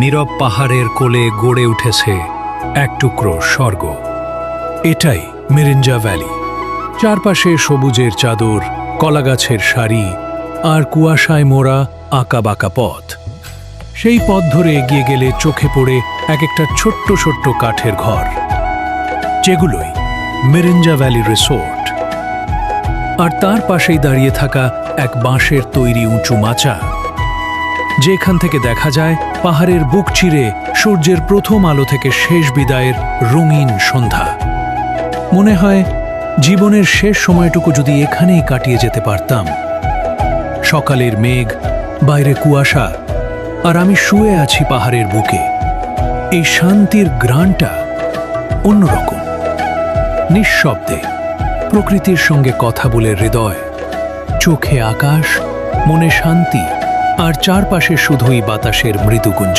নীরব পাহাড়ের কোলে গড়ে উঠেছে এক টুকরো স্বর্গ। এটাই মিরিঞ্জা ভ্যালি। চারপাশে সবুজের চাদর, কলাগাছের সারি আর কুয়াশায় মোড়া আঁকাবাঁকা পথ। সেই পথ ধরে এগিয়ে গেলে চোখে পড়ে এক একটা ছোট্ট ছোট্ট কাঠের ঘর, যেগুলোই মিরিঞ্জা ভ্যালি রিসোর্ট। আর তার পাশেই দাঁড়িয়ে থাকা এক বাঁশের তৈরি উঁচু মাচা। যেখান থেকে দেখা যায়, পাহাড়ের বুক চিরে সূর্যের প্রথম আলো থেকে শেষ বিদায়ের রঙিন সন্ধ্যা। মনে হয়, জীবনের শেষ সময়টুকু যদি এখানেই কাটিয়ে যেতে পারতাম। সকালের মেঘ, বাইরে কুয়াশা, আর আমি শুয়ে আছি পাহাড়ের বুকে। এই শান্তির গ্রানটা অন্যরকম। নিঃশব্দে, প্রকৃতির সঙ্গে কথা বলে হৃদয়, চোখে আকাশ, মনে শান্তি। আর চারপাশে শুধুই বাতাসের মৃদুগুঞ্জ